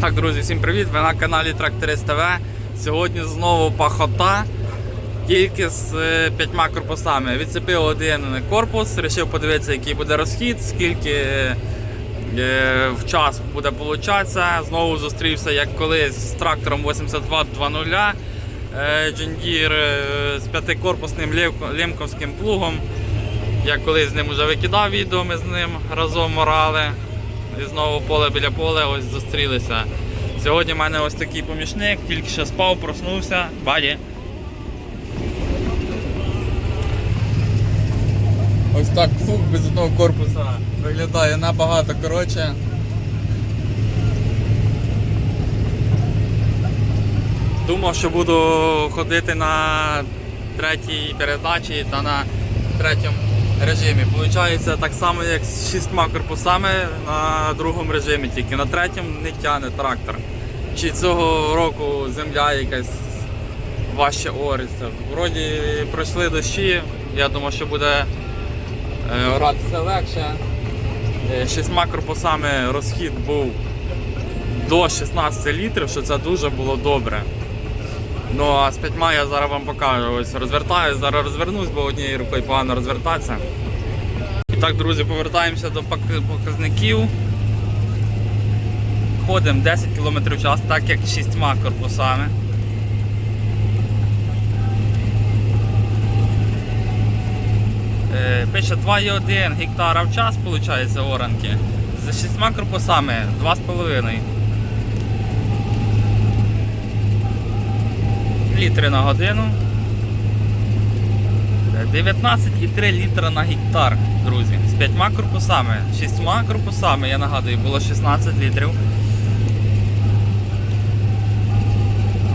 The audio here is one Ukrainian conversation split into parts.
Так, друзі, всім привіт! Ви на каналі Тракторист ТВ. Сьогодні знову пахота, тільки з е, п'ятьма корпусами. Відцепив один корпус, вирішив подивитися, який буде розхід, скільки е, в час буде получатися. Знову зустрівся, як колись з трактором 8220 е, е, з п'ятикорпусним лємковським плугом. Я колись з ним вже викидав відео, ми з ним разом морали. І знову поле біля поля ось зустрілися. Сьогодні в мене ось такий помічник, тільки що спав, проснувся. Баді. Ось так плуг без одного корпуса виглядає набагато коротше. Думав, що буду ходити на третій передачі та на третьому режимі. Получається так само, як з шістьма корпусами на другому режимі, тільки на третьому не тягне трактор. Чи цього року земля якась важче ориться. Вроді пройшли дощі, я думав, що буде е, оратися легше. Е, Шістьма корпусами розхід був до 16 літрів, що це дуже було добре. Ну а з п'ятьма я зараз вам покажу. Ось розвертаюсь, зараз розвернусь, бо однією рукою погано розвертатися. І так, друзі, повертаємося до показників. Ходимо 10 км в час, так як шістьма корпусами. Е, Пише 2,1 гектара в час, виходить, оранки. За шістьма корпусами 2,5. Літри на годину. 19,3 літра на гектар, друзі. З п'ятьма корпусами, шістьма корпусами, я нагадую, було 16 літрів.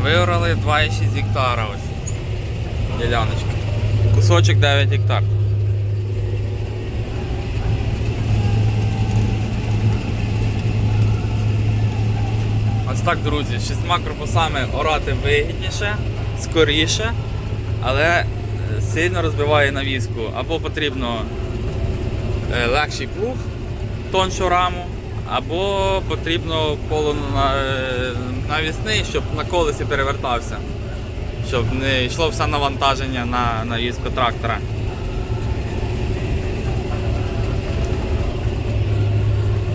Виорали 2,6 гектара ось. Діляночка. Кусочок 9 гектар. Ось так, друзі, шістьма корпусами орати вигідніше, скоріше, але е, сильно розбиває навіску. Або потрібно е, легший плуг, тоншу раму, або потрібно полунавісний, щоб на колесі перевертався, щоб не йшло все навантаження на навіску трактора.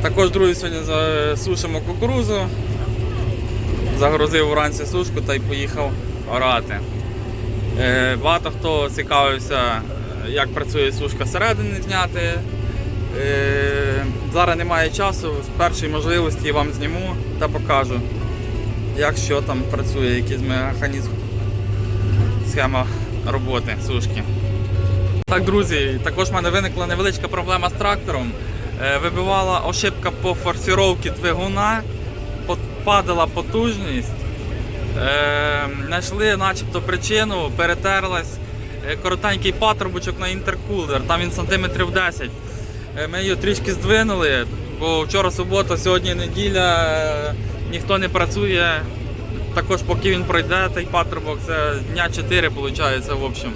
Також, друзі, сьогодні засушимо кукурузу. Загрузив вранці сушку та й поїхав орати. Е, Багато хто цікавився, е, як працює сушка зсередини зняти. Е, Зараз немає часу, з першої можливості вам зніму та покажу, як що там працює, якийсь механізм, схема роботи сушки. Так, друзі, також в мене виникла невеличка проблема з трактором. Вибивала ошибка по форсіровці двигуна, падала потужність. Е, Знайшли начебто причину, перетерлась е, коротенький патрубочок на інтеркулер, там він сантиметрів 10. Е, Ми його трішки здвинули, бо вчора субота, сьогодні неділя, е, ніхто не працює. Також поки він пройде, той патрубок, це дня 4 виходить, в общем,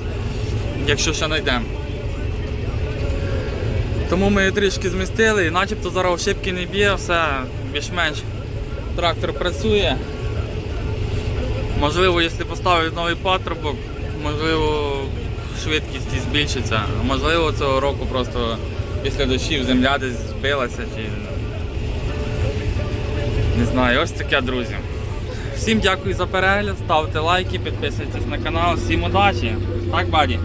якщо ще знайдемо. Тому ми її трішки змістили і начебто зараз ошибки не б'є, все більш-менш трактор працює. Можливо, якщо поставити новий патрубок, можливо швидкість збільшиться. А можливо цього року просто після дощів земля десь збилася чи не знаю, ось таке, друзі. Всім дякую за перегляд, ставте лайки, підписуйтесь на канал, всім удачі. Так, баді?